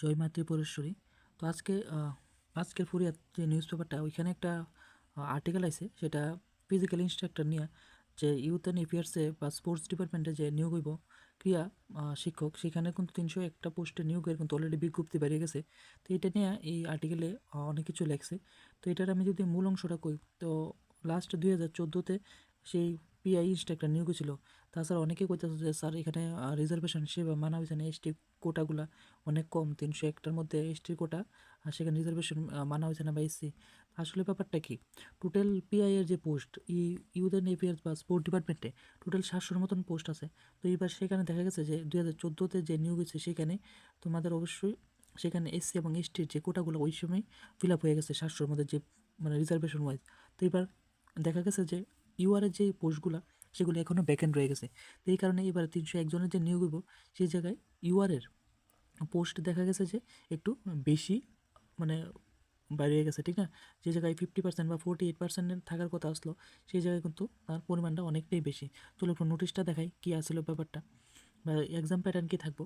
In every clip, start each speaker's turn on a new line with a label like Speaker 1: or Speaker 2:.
Speaker 1: জয় মা ত্রিপুরেশ্বরী তো আজকে আজকের ফুরিয়ার যে নিউজ পেপারটা ওইখানে একটা আর্টিকেল আছে সেটা ফিজিক্যাল ইনস্ট্রাক্টর নিয়ে যে ইউথ অ্যান্ড এফেয়ার্সে বা স্পোর্টস ডিপার্টমেন্টে যে নিয়োগ হইব, ক্রিয়া শিক্ষক, সেখানে কিন্তু তিনশো একটা পোস্টে নিয়োগের কিন্তু অলরেডি বিজ্ঞপ্তি বেরিয়ে গেছে। তো এটা নিয়ে এই আর্টিকেলে অনেক কিছু লেখছে। তো এটার আমি যদি মূল অংশটা কই, তো লাস্ট দুই হাজার চোদ্দোতে সেই পিআই ইনস্ট্রাক্টর নিয়োগ ছিল তাছাড়া অনেকে কইতেছে যে, স্যার, এখানে রিজার্ভেশন হিসেবে মানা হয়েছে না এসটি কোটাগুলা অনেক কম, তিনশো একটার মধ্যে এসটি কোটা, আর সেখানে রিজার্ভেশন মানা হয়েছে না বা এসসি আসলে ব্যাপারটা কি? টোটাল পিআই এর যে পোস্ট ই অ্যান্ড এফেয়ার্স বা স্পোর্ট ডিপার্টমেন্টে টোটাল সাতশোর মতন পোস্ট আছে। তো এবার সেখানে দেখা গেছে যে, দুই হাজার চোদ্দোতে যে নিয়োগ হয়েছে, সেখানে তোমাদের অবশ্যই সেখানে এসসি এবং এসটির যে কোটাগুলো ওই সময় ফিল আপ হয়ে গেছে, সাতশোর মধ্যে যে মানে রিজার্ভেশন ওয়াইজ তো এবার দেখা গেছে যে ইউআরের যে পোস্টগুলো, সেগুলো এখনও ব্যাকেন্ড রয়ে গেছে। তো এই কারণে এবার তিনশো একজনের যে নিয়োগ হইব সেই জায়গায় ইউআরের পোস্ট দেখা গেছে যে একটু বেশি মানে বাইরে গেছে, ঠিক না? যে জায়গায় ফিফটি পার্সেন্ট বা ফোর্টি এইট পার্সেন্ট থাকার কথা আসলো, সেই জায়গায় কিন্তু তার পরিমাণটা অনেকটাই বেশি। চলো একটু নোটিশটা দেখাই কী আসলো ব্যাপারটা। বা এক্সাম প্যাটার্ন কী থাকব?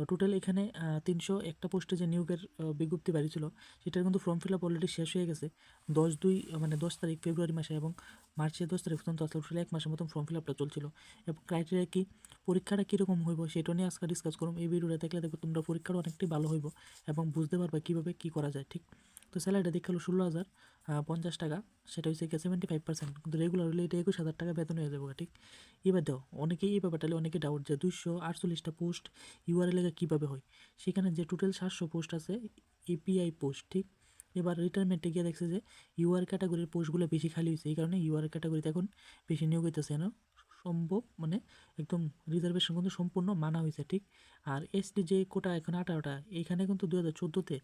Speaker 1: তো টোটাল এখানে তিনশো একটা পোস্টে যে নিয়োগের বিজ্ঞপ্তি বাড়িয়েছিল সেটার কিন্তু ফর্ম ফিল আপ অলরেডি শেষ হয়ে গেছে। দশ দুই মানে দশ তারিখ ফেব্রুয়ারি মাসে এবং মার্চের দশ তারিখ পর্যন্ত আসলে এক মাসের মতন ফর্ম ফিল আপটা চলছিল। এবং ক্রাইটেরিয়া কি, পরীক্ষাটা কীরকম হইব সেটা নিয়ে আজকে ডিসকাস করুন। এই ভিডিওটা দেখলে দেখো তোমরা পরীক্ষাটা অনেকটাই ভালো হইব এবং বুঝতে পারবে কীভাবে কী করা যায়, ঠিক? তো স্যালারিটা দেখাল ষোলো হাজার পঞ্চাশ টাকা, সেটা হচ্ছে গিয়ে সেভেন্টি ফাইভ পার্সেন্ট কিন্তু রেগুলার হলে এটা একুশ হাজার টাকা বেতন হয়ে যাবে ঠিক? এবার দাও অনেকেই এই ব্যাপারটা অনেকে ডাউট যে দুইশো আটচল্লিশটা পোস্ট ইউআরএল এ কীভাবে হয়? সেখানে যে টোটাল সাতশো পোস্ট আছে এপিআই পোস্ট ঠিক? এবার রিটায়ারমেন্টে গিয়ে দেখছে যে ইউআর ক্যাটাগরির পোস্টগুলো বেশি খালি হয়েছে এই কারণে ইউআর ক্যাটাগরিতে এখন বেশি নিয়োগ হইতেছে, না? সম্ভব মানে একদম রিজার্ভেশন কিন্তু সম্পূর্ণ মানা হয়েছে ঠিক? আর এসটি যে কোটা এখন আঠারোটা এইখানে কিন্তু দু হাজার চোদ্দোতে,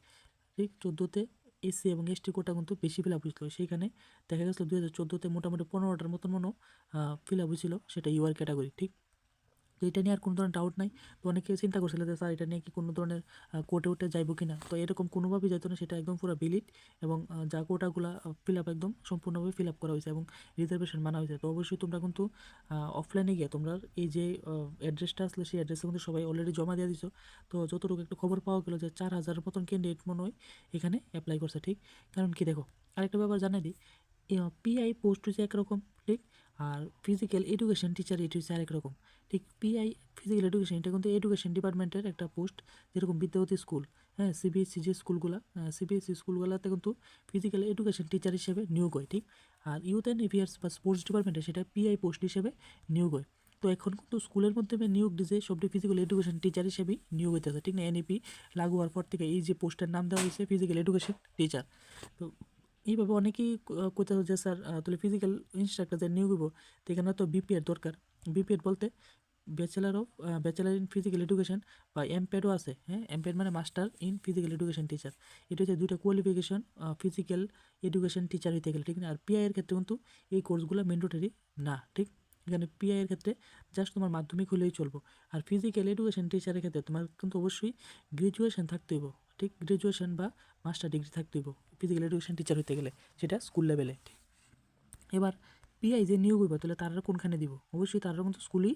Speaker 1: ঠিক? চোদ্দোতে এসসি এবং এসটি কোটা কিন্তু বেশি ফিল আপ হয়েছিল। সেইখানে দেখা গেছিল দু হাজার চোদ্দোতে মোটামুটি পনেরোটার মতন মনো ফিল আপ হয়েছিল সেটা ইউআর ক্যাটাগরি ঠিক? তো এটা নিয়ে আর কোনো ধরনের ডাউট নাই। তো অনেকে চিন্তা করছিল যে, স্যার, এটা নিয়ে কি কোনো ধরনের কোর্টে উঠে যাইব কি না তো এরকম কোনোভাবেই যেত না, সেটা একদম পুরো বিলিট এবং যা কোটাগুলো ফিল আপ একদম সম্পূর্ণভাবে ফিল আপ করা হয়েছে এবং রিজার্ভেশন মানা হয়েছে। তো অবশ্যই তোমরা কিন্তু অফলাইনে গিয়ে তোমরা এই যে অ্যাড্রেসটা আসলে, সেই অ্যাড্রেসে কিন্তু সবাই অলরেডি জমা দিয়ে দিছো। তো যতটুকু একটু খবর পাওয়া গেলো যে, চার হাজার মতন ক্যান্ডিডেট মনে হয় এখানে অ্যাপ্লাই করছে, ঠিক? কারণ কি দেখো, আরেকটা ব্যাপার জানাই দিই পিআই পোস্ট হচ্ছে একরকম, ঠিক? আর ফিজিক্যাল এডুকেশন টিচার এটি হচ্ছে আরেক রকম ঠিক পিআই ফিজিক্যাল এডুকেশন এটা কিন্তু এডুকেশন ডিপার্টমেন্টের একটা পোস্ট যেরকম বিদ্যাপতি স্কুল হ্যাঁ সিবিএসসি যে স্কুলগুলো সিবিএসসি স্কুলগুলোতে কিন্তু ফিজিক্যাল এডুকেশন টিচার হিসেবে নিয়োগ হয়, ঠিক? আর ইউথ অ্যান্ড এফেয়ার্স বা স্পোর্টস ডিপার্টমেন্টে সেটা পিআই পোস্ট হিসেবে নিয়োগ হয়। তো এখন কিন্তু স্কুলের মাধ্যমে নিয়োগ দিছে সবটি ফিজিক্যাল এডুকেশন টিচার হিসেবেই নিয়োগ হইতেছে, ঠিক না? এনইপি লাগু হওয়ার পর থেকে এই যে পোস্টের নাম দেওয়া হয়েছে ফিজিক্যাল এডুকেশন টিচার তো এইভাবে অনেকেই কোথাও যে, স্যার তাহলে ফিজিক্যাল ইনস্ট্রাক্টর যে নিয়োগ হইব, তো এখানে তো বিপিএড দরকার। বিপিএড বলতে bachelor of bachelor in physical education বা এমপ্যাডও আছে হ্যাঁ? এমপ্যাড মানে master in physical education teacher এটা হচ্ছে দুইটা কোয়ালিফিকেশন ফিজিক্যাল এডুকেশন টিচার হইতে গেলে, ঠিক না? আর পিআইয়ের ক্ষেত্রে কিন্তু এই কোর্সগুলো ম্যান্ডেটরি না, ঠিক? এখানে পিআই এর ক্ষেত্রে জাস্ট তোমার মাধ্যমিক হলেই চলবো। আর ফিজিক্যাল এডুকেশন টিচারের ক্ষেত্রে তোমার কিন্তু অবশ্যই গ্রাজুয়েশন থাকতে হইব, ঠিক? গ্রাজুয়েশন বা মাস্টার ডিগ্রি থাকতে হইব ফিজিক্যাল এডুকেশন টিচার হইতে গেলে, সেটা স্কুল লেভেলে এবার পিআই যে নিয়োগ হইব, তাহলে তারা কোনখানে দিব? অবশ্যই তারা কিন্তু স্কুলেই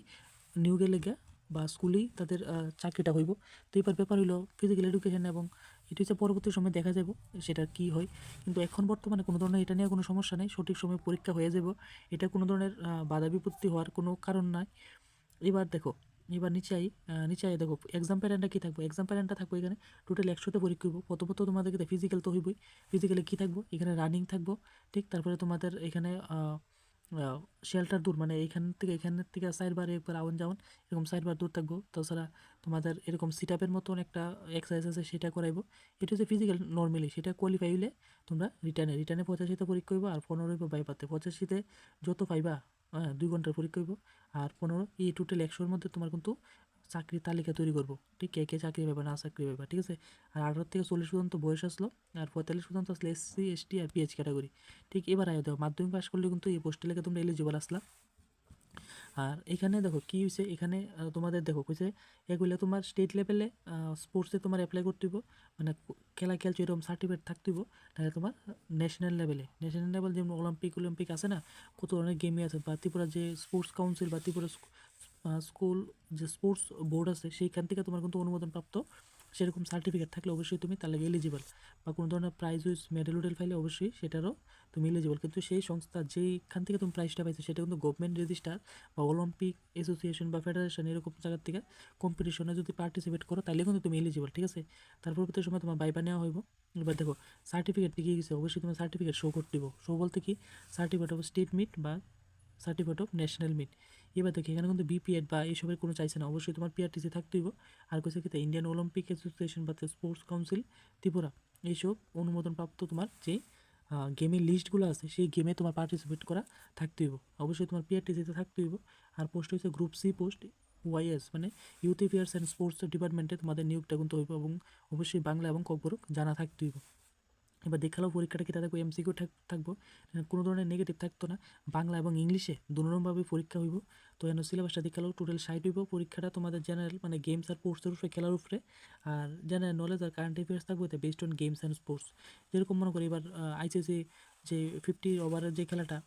Speaker 1: নিয়োগের লেগে বা স্কুলেই তাদের চাকরিটা হইব। তো এবার ব্যাপার হইল ফিজিক্যাল এডুকেশন এবং এটি হচ্ছে পরবর্তী সময় দেখা যাব সেটা কি হয়। কিন্তু এখন বর্তমানে কোনো ধরনের এটা নিয়ে কোনো সমস্যা নেই, সঠিক সময় পরীক্ষা হয়ে যাব এটা কোনো ধরনের বাধা বিপত্তি হওয়ার কোনো কারণ নাই। এবার দেখো, এবার নিচে আই নিচে আই দেখো এক্সাম প্যাটার্নটা কী থাকবে? এক্সাম প্যাটার্নটা থাকবে এখানে টোটাল একশোতে পরীক্ষা হইব। প্রথমত তোমাদেরকে ফিজিক্যাল তো হইবই। ফিজিক্যালে কী থাকব? এখানে রানিং থাকব। ঠিক, তারপরে তোমাদের এখানে শেল্টার দূর মানে এইখান থেকে এখানের থেকে সাইডবার একবার আউন যাওন এরকম সাইডবার দূর থাকব। তাছাড়া তোমাদের এরকম সিট আপের মতন একটা এক্সারসাইজ আছে, সেটা করাইবো। এটা হচ্ছে ফিজিক্যাল নর্মালি সেটা কোয়ালিফাই হইলে তোমরা রিটার্নে রিটার্নে পঁচাশিতে পরীক্ষা হইব আর পনেরো হইব বাইপাতে পঁচাশিতে যত পাইবা হ্যাঁ দুই ঘণ্টার পরীক্ষা হইব। আর পনেরো, এই টোটাল একশোর মধ্যে তোমার কিন্তু চাকরির তালিকা তৈরি করব। ঠিক কে কে চাকরি পাবে, না চাকরি পাবে, ঠিক আছে? আর আঠারো থেকে চল্লিশ পর্যন্ত বয়স আসলো, আর পঁয়তাল্লিশ পর্যন্ত আসলে এসসি এসটি আর পিএইচ ক্যাটাগরি ঠিক এবার আয় দেখো মাধ্যমিক পাস করলে কিন্তু এই পোস্টে লেগে তোমরা এলিজিবল আসলা। আর এখানে দেখো কী হয়েছে এখানে তোমাদের দেখো কইছে এগুলো তোমার স্টেট লেভেলে স্পোর্টসে তোমার অ্যাপ্লাই করতে হইব মানে খেলা খেলছো এরকম সার্টিফিকেট থাকতে হইব, তাহলে তোমার ন্যাশনাল লেভেলে ন্যাশনাল লেভেল যেমন অলিম্পিক অলিম্পিক আছে না, কত অনেক গেমই আছে, বা ত্রিপুরা যে স্পোর্টস কাউন্সিল বা ত্রিপুরা স্কুল যে স্পোর্টস বোর্ড আছে, সেইখান থেকে তোমার কিন্তু অনুমোদনপ্রাপ্ত সেরকম সার্টিফিকেট থাকলে অবশ্যই তুমি তার লাগে এলিজিবল বা কোনো ধরনের প্রাইজ উইজ মেডেল উডেল পাইলে অবশ্যই সেটারও তুমি এলিজিবল কিন্তু সেই সংস্থা যেইখান থেকে তুমি প্রাইজটা পাইছো, সেটা কিন্তু গভর্নমেন্ট রেজিস্টার বা অলিম্পিক অ্যাসোসিয়েশন বা ফেডারেশন এরকম জায়গার থেকে কম্পিটিশনে যদি পার্টিসিপেট করো তাহলে কিন্তু তুমি এলিজিবল ঠিক আছে? তার পরবর্তী সময় তোমার বাইবা নেওয়া হইব। এবার দেখো সার্টিফিকেট কি গেছে? অবশ্যই তোমার সার্টিফিকেট শো করতে দিব শো বলতে কি? সার্টিফিকেট অফ স্টেট মিট বা সার্টিফিকেট অফ ন্যাশনাল মিট এবার দেখি, এখানে কিন্তু বিপিএড বা এইসবের কোনো চাইছে না। অবশ্যই তোমার পিআরটিসি থাকতে হইব। আর কিছু ক্ষেত্রে ইন্ডিয়ান অলিম্পিক অ্যাসোসিয়েশন বা স্পোর্টস কাউন্সিল ত্রিপুরা। এইসব অনুমোদনপ্রাপ্ত তোমার যে গেমের লিস্টগুলো আছে, সেই গেমে তোমার পার্টিসিপেট করা থাকতে হইব। অবশ্যই তোমার পিআরটিসিতে থাকতে হইব। আর পোস্ট হচ্ছে group C post Y S মানে ইউথ অ্যাফেয়ার্স অ্যান্ড স্পোর্টস ডিপার্টমেন্টে তোমাদের নিয়োগটা কিন্তু হইব এবং অবশ্যই বাংলা এবং ককবরক জানা থাকতে হইব। এবার দেখালেও পরীক্ষাটা কি তাদের এমসিকিউ থাকব। কোনো ধরনের নেগেটিভ থাকতো না। বাংলা এবং ইংলিশে দুরকমভাবে পরীক্ষা হইব। তো এন সিলেবাসটা দেখালেও টোটাল সাইট হইব। পরীক্ষাটা তোমাদের জেনারেল মানে গেমস আর স্পোর্টসের উপরে, খেলার উপরে। আর জেনারেল নলেজ আর কারেন্ট অ্যাফেয়ার্স থাকবে best on games and sports যেরকম মনে করি এবার আইসিসি যে ফিফটি ওভারের যে খেলাটা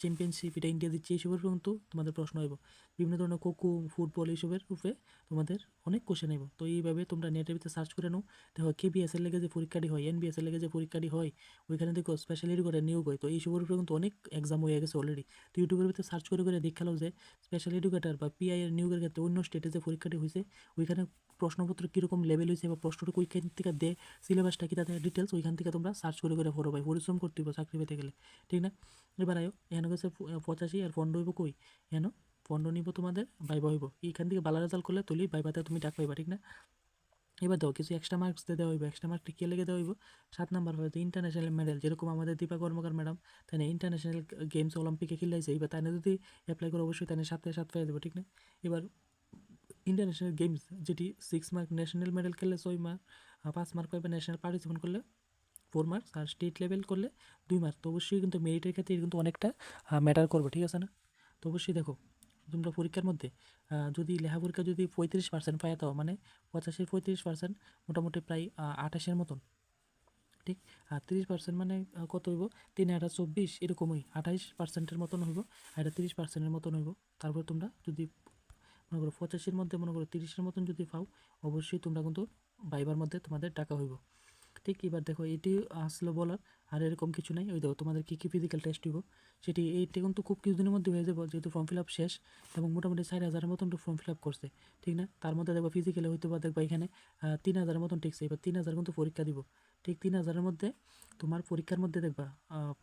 Speaker 1: চ্যাম্পিয়নশিপ এটা ইন্ডিয়া দিচ্ছে এইসবের কিন্তু তোমাদের প্রশ্ন হইব। বিভিন্ন ধরনের কোকো ফুটবল এইসবের উপরে তোমাদের অনেক কোশ্চেন আইব তো এইভাবে তোমরা নেটের ভিতরে সার্চ করে নাও। দেখো কে কেবিএসের লেগে যে পরীক্ষাটি হয় এন এনবিএসের লেগে যে পরীক্ষাটি হয়, ওইখানে দেখো স্পেশাল এডুকেটার নিয়োগ হয়। তো এইসবের উপরে কিন্তু অনেক এক্সাম হয়ে গেছে অলরেডি তো ইউটিউবের ভিতরে সার্চ করে করে দেখাল যে স্পেশাল এডুকেটার বা পিআই এর নিয়োগের ক্ষেত্রে অন্য স্টেটে যে পরীক্ষাটি হয়েছে ওইখানে প্রশ্নপত্র কীরকম লেভেল হয়েছে বা প্রশ্নটা ওইখান থেকে দে সিলেবাসটা কি তাদের ডিটেলস ওইখান থেকে তোমরা সার্চ করে করে পড়ো ভাই, পরিশ্রম করতে হবে চাকরি পেতে গেলে, ঠিক না? এবার আয়ো এন গেছে পঁচাশি, আর ফন্ড হইব কই? এন ফন্ড নিব তোমাদের বাইবা হইব। এইখান থেকে বালা রেজাল্ট করলে তুলি বাইবাতে তুমি ডাক পাইবা, ঠিক না? এবার দাও, কিছু এক্সট্রা মার্কস দিয়ে দেওয়া হইব এক্সট্রা মার্কটি কে লেগে দেওয়া হইব? সাত নাম্বার হয়তো ইন্টারন্যাশনাল মেডেল যেরকম আমাদের দীপা কর্মকার ম্যাডাম তাই না ইন্টারন্যাশনাল গেমস অলিম্পিকে খেলাইছে এবার তাই যদি অ্যাপ্লাই করে অবশ্যই তাই সাত সাত পাই দেবো, ঠিক না? এবার ইন্টারন্যাশনাল গেমস যেটি সিক্স মার্ক ন্যাশনাল মেডেল খেললে ছয় মার্ক পাঁচ মার্ক পাইবে ন্যাশনাল পার্টিসিপেন্ট করলে ফোর মার্কস আর স্টেট লেভেল করলে দুই মার্ক তো অবশ্যই কিন্তু মেরিটের ক্ষেত্রে কিন্তু অনেকটা ম্যাটার করবে, ঠিক আছে না? তো অবশ্যই দেখো, তোমরা পরীক্ষার মধ্যে যদি লেখা পরীক্ষা যদি পঁয়ত্রিশ পার্সেন্ট পাই দাও মানে পঁচাশির পঁয়ত্রিশ পার্সেন্ট মোটামুটি প্রায় আঠাশের মতন, ঠিক? আর তিরিশ পার্সেন্ট মানে কত হইব? তিন হাজার চব্বিশ, এরকমই আঠাইশ পার্সেন্টের মতন হইব, আর এটা তিরিশ পার্সেন্টের মতন হইব। তারপর তোমরা যদি মনে করো পঁচাশির মধ্যে, মনে করো তিরিশের মতন যদি পাও, অবশ্যই তোমরা কিন্তু বাইবার মধ্যে তোমাদের টাকা হইব। ঠিক, এবার দেখো এটি আসলো বলার আর এরকম কিছু নাই। ওই দেখো তোমাদের কী কী ফিজিক্যাল টেস্ট হইব, সেটি এইটি কিন্তু খুব কিছুদিনের মধ্যে হয়ে যাব, যেহেতু ফর্ম ফিল আপ শেষ এবং মোটামুটি চার হাজারের মতন ফর্ম ফিল আপ করছে। ঠিক না? তার মধ্যে দেখব ফিজিক্যালে হয়তো বা দেখবা এখানে তিন হাজারের মতন টেকছে। এবার তিন হাজার কিন্তু পরীক্ষা দিব। ঠিক, তিন হাজারের মধ্যে তোমার পরীক্ষার মধ্যে দেখবা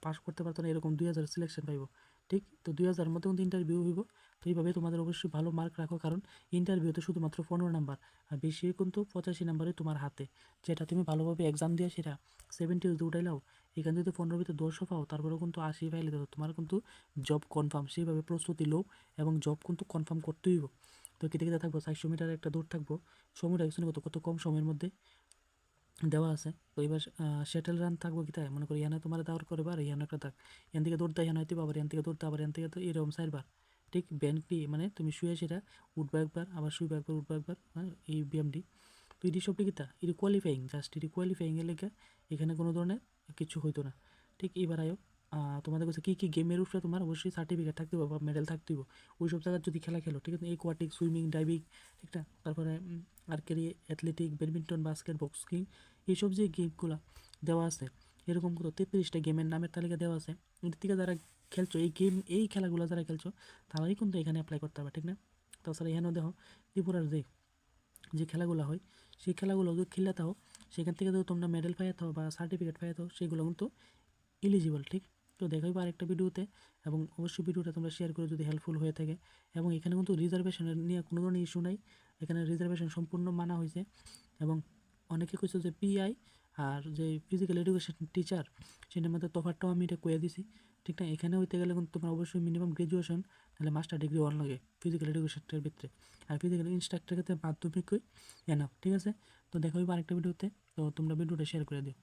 Speaker 1: পাস করতে পারতো না, এরকম দুই হাজার সিলেকশন পাইব। ঠিক? তো দুই হাজার মধ্যে কিন্তু ইন্টারভিউ হইব। তো এইভাবে তোমাদের অবশ্যই ভালো মার্ক রাখো, কারণ ইন্টারভিউতে শুধুমাত্র পনেরো নাম্বার আর বেশি কিন্তু পঁচাশি নাম্বারে তোমার হাতে। যেটা তুমি ভালোভাবে এক্সাম দিয়ে সেটা সেভেন্টি যদি উঠাইলাও, এখান থেকে পনেরো ভিতরে দশও পাও, তারপরেও কিন্তু আশি পাইলে দেখো তোমার কিন্তু জব কনফার্ম সেইভাবে প্রস্তুতি লো এবং জব কিন্তু কনফার্ম করতেই হইব। তো কেটে কেটে থাকব, চারশো মিটার একটা দূর থাকব। সময়টা একশো কত কত কম সময়ের মধ্যে। দেওয়া আছে। তো এবার সেটেল রান থাকব কি তাই? মনে করি, ইয়ানে তোমার দাওয়ার করে বার ইয়ান একটা থাক। এন থেকে দৌড়তে ইয়ান হয়তো আবার এন থেকে দৌড়তে আবার এন থেকে তো এরকম চারবার। ঠিক ব্যান্ডটি মানে তুমি শুয়ে সেটা, উঠবা একবার, আবার শুইবা একবার, উঠবা একবার মানে এই ব্যায়ামটি তো এটি সবটি কিতা এটি কোয়ালিফাইং জাস্ট এটি কোয়ালিফাইংয়ের লেগে এখানে কোনো ধরনের কিছু হইতো না। ঠিক, এবার আয়ো। তোমাদের কাছে কী কী গেমের উপরে তোমার অবশ্যই সার্টিফিকেট থাকতে হবে বা মেডেল থাকতে হবে। ওই সব জায়গায় যদি খেলা খেলো, ঠিক আছে? একুয়াটিক সুইমিং ডাইভিং ঠিক না তারপরে archery athletic badminton basket boxing এইসব যে গেমগুলো দেওয়া আছে, এরকম কত তেত্রিশটা গেমের নামের তালিকা দেওয়া আছে। এর থেকে যারা খেলছো, এই গেম এই খেলাগুলো যারা খেলছো, তারাই কিন্তু এখানে অ্যাপ্লাই করতে হবে, ঠিক না? তাছাড়া এখানেও দেখো, ত্রিপুরার যে যে খেলাগুলো হয়, সেই খেলাগুলো যদি খেলে থাও, সেখান থেকে যদি তোমরা মেডেল পাই থাও বা সার্টিফিকেট পাই থাও, সেগুলো কিন্তু ইলিজিবল ঠিক? তো দেখাই বা আরেকটা ভিডিওতে। এবং অবশ্যই ভিডিওটা তোমরা শেয়ার করে যদি হেল্পফুল হয়ে থাকে। এবং এখানে কিন্তু রিজার্ভেশনের নিয়ে কোনো ধরনের ইস্যু নাই। এখানে রিজার্ভেশন সম্পূর্ণ মানা হয়েছে। এবং অনেকে কইছে যে পিআই আর যে ফিজিক্যাল এডুকেশন টিচার সেটার মধ্যে তফাতটাও আমি এটা কয়ে দিছি। ঠিক না? এখানে হইতে গেলে কিন্তু তোমার অবশ্যই মিনিমাম গ্রাজুয়েশন তাহলে মাস্টার ডিগ্রি অন লাগে ফিজিক্যাল এডুকেশনের ভিতরে আর ফিজিক্যাল ইনস্ট্রাক্টরের ক্ষেত্রে মাধ্যমিকই এনাফ ঠিক আছে? তো দেখা হইব আরেকটা ভিডিওতে। তো তোমরা ভিডিওটা শেয়ার করে দিও।